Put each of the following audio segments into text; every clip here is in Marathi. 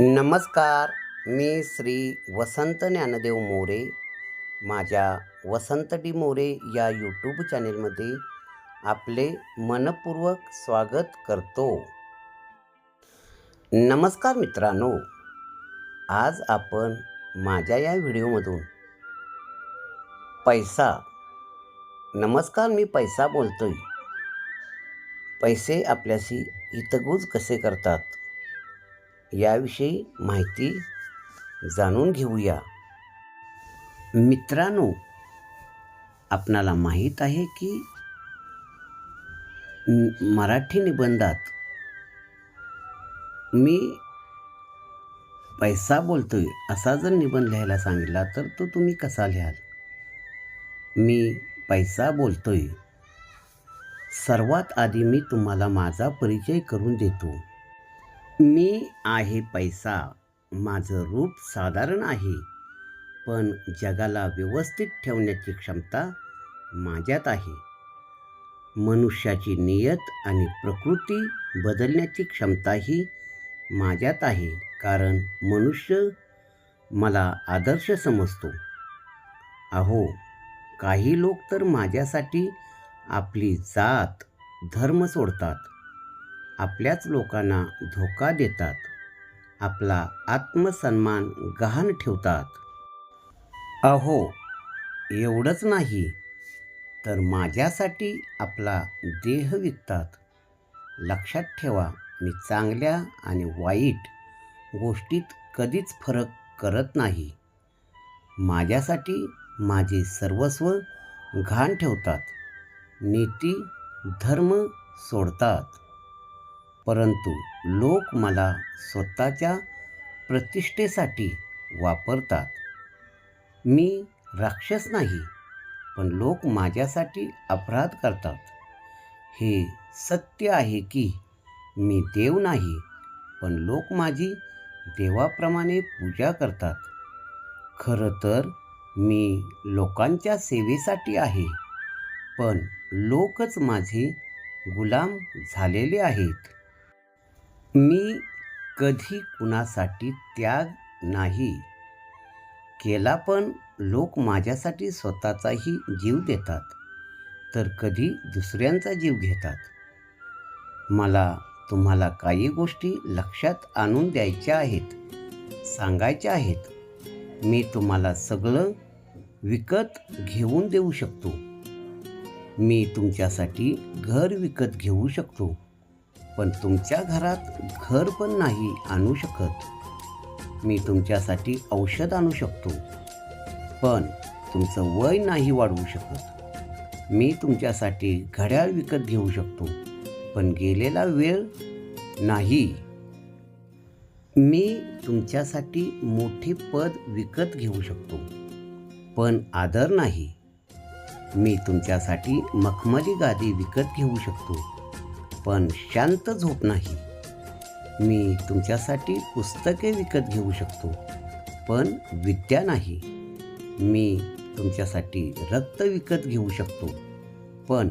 नमस्कार मी श्री वसंत ज्ञानदेव मोरे. माझ्या वसंत डी मोरे या यूट्यूब चॅनेलमध्ये आपले मनपूर्वक स्वागत करतो. नमस्कार मित्रांनो आज आपण माझ्या या व्हिडिओमधून पैसा. नमस्कार मी पैसा बोलतोय. पैसे आपल्याशी हितगुज कसे करतात? याविषयी माहिती जाणून घेऊया. मित्रांनो आपणाला माहीत आहे की मराठी निबंधात मी पैसा बोलतोय असा जर निबंध लिहायला सांगितला तर तो तुम्ही कसा लिहाल? मी पैसा बोलतोय. सर्वात आधी मी तुम्हाला माझा परिचय करून देतो. मी आहे पैसा माझं रूप साधारण आहे. पण जगाला व्यवस्थित ठेवण्याची क्षमता माझ्यात आहे. मनुष्याची नियत आणि प्रकृती बदलण्याची क्षमताही माझ्यात आहे कारण मनुष्य मला आदर्श समजतो. अहो काही लोक तर माझ्यासाठी आपली जात धर्म सोडतात. आपल्याच लोकांना धोका देतात. आपला आत्मसन्मान गहाण ठेवतात. अहो एवढंच नाही तर माझ्यासाठी आपला देह विकतात. लक्षात ठेवा मी चांगल्या आणि वाईट गोष्टीत कधीच फरक करत नाही. माझ्यासाठी माझे सर्वस्व घाण ठेवतात. नीती धर्म सोडतात. परंतु लोक मला स्वतःच्या प्रतिष्ठेसाठी वापरतात. मी राक्षस नाही पण लोक माझ्यासाठी अपराध करतात. हे सत्य आहे की मी देव नाही पण लोक माझी देवाप्रमाणे पूजा करतात. खरं तर मी लोकांच्या सेवेसाठी आहे पण लोकच माझे गुलाम झालेले आहेत. मी कधी कुणासाठी त्याग नाही केला पण लोक माझ्यासाठी स्वतःचाही जीव देतात तर कधी दुसऱ्यांचा जीव घेतात. मला तुम्हाला काही गोष्टी लक्षात आणून द्यायच्या आहेत सांगायच्या आहेत. मी तुम्हाला सगळं विकत घेऊन देऊ शकतो. मी तुमच्यासाठी घर विकत घेऊ शकतो. पण तुमच्या घरात घर पण नाही आणू शकत. मी तुमच्यासाठी औषध आणू शकतो. पण तुमचं वय नाही वाढवू शकत. मी तुमच्यासाठी घड्याळ विकत घेऊ शकतो. पण गेलेला वेळ नाही. मी तुमच्यासाठी मोठे पद विकत घेऊ शकतो. पण आदर नाही. मी तुमच्यासाठी मखमली गादी विकत घेऊ शकतो. पण शांत झोप नाही. मी तुमच्यासाठी पुस्तके विकत घेऊ शकतो पण विद्या नाही. मी तुमच्यासाठी रक्त विकत घेऊ शकतो पण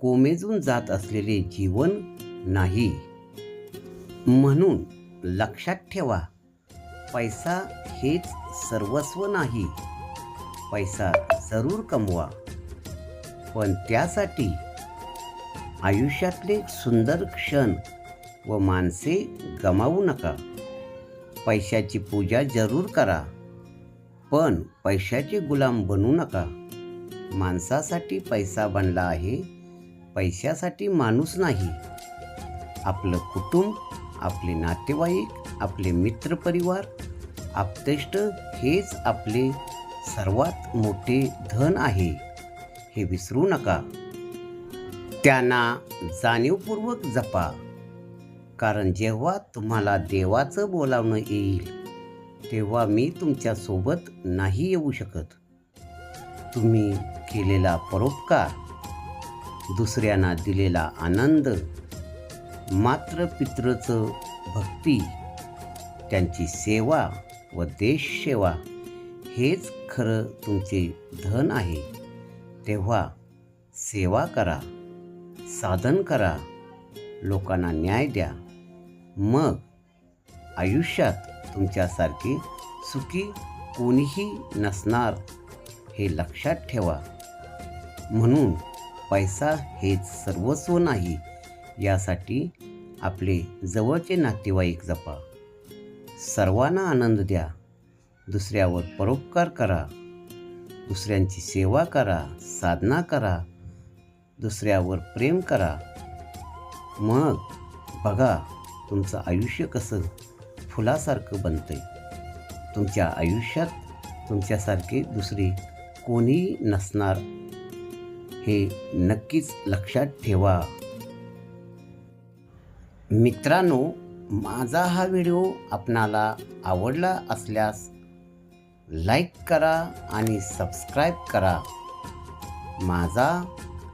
कोमेजून जात असलेले जीवन नाही. म्हणून लक्षात ठेवा पैसा हेच सर्वस्व नाही. पैसा जरूर कमवा पण त्यासाठी आयुष्यातले सुंदर क्षण व माणसे गमावू नका. पैशाची पूजा जरूर करा पण पैशाचे गुलाम बनू नका. माणसासाठी पैसा बनला आहे पैशासाठी माणूस नाही. आपलं कुटुंब आपले नातेवाईक आपले मित्रपरिवार आपतेष्ट हेच आपले सर्वात मोठे धन आहे. हे विसरू नका. त्यांना जाणीवपूर्वक जपा. कारण जेव्हा तुम्हाला देवाचं बोलावणं येईल तेव्हा मी तुमच्यासोबत नाही येऊ शकत. तुम्ही केलेला परोपकार दुसऱ्यांना दिलेला आनंद मात्र पित्रचं भक्ती त्यांची सेवा व देशसेवा हेच खरं तुमचे धन आहे. तेव्हा सेवा करा. साधन करा. लोकांना न्याय द्या. मग आयुष्यात तुमच्यासारखे सुखी कोणीही नसणार हे लक्षात ठेवा. म्हणून पैसा हेच सर्वस्व नाही यासाठी आपले जवळचे नातेवाईक जपा. सर्वांना आनंद द्या. दुसऱ्यावर परोपकार करा. दुसऱ्यांची सेवा करा साधना करा. दुसऱ्यावर प्रेम करा. मग बघा तुमचं आयुष्य कसं फुलासारखं बनतंय. तुमच्या आयुष्यात तुमच्यासारखे दुसरे कोणीही नसणार. हे नक्कीच लक्षात ठेवा. मित्रांनो माझा हा व्हिडिओ आपणाला आवडला असल्यास लाईक करा आणि सबस्क्राईब करा. माझा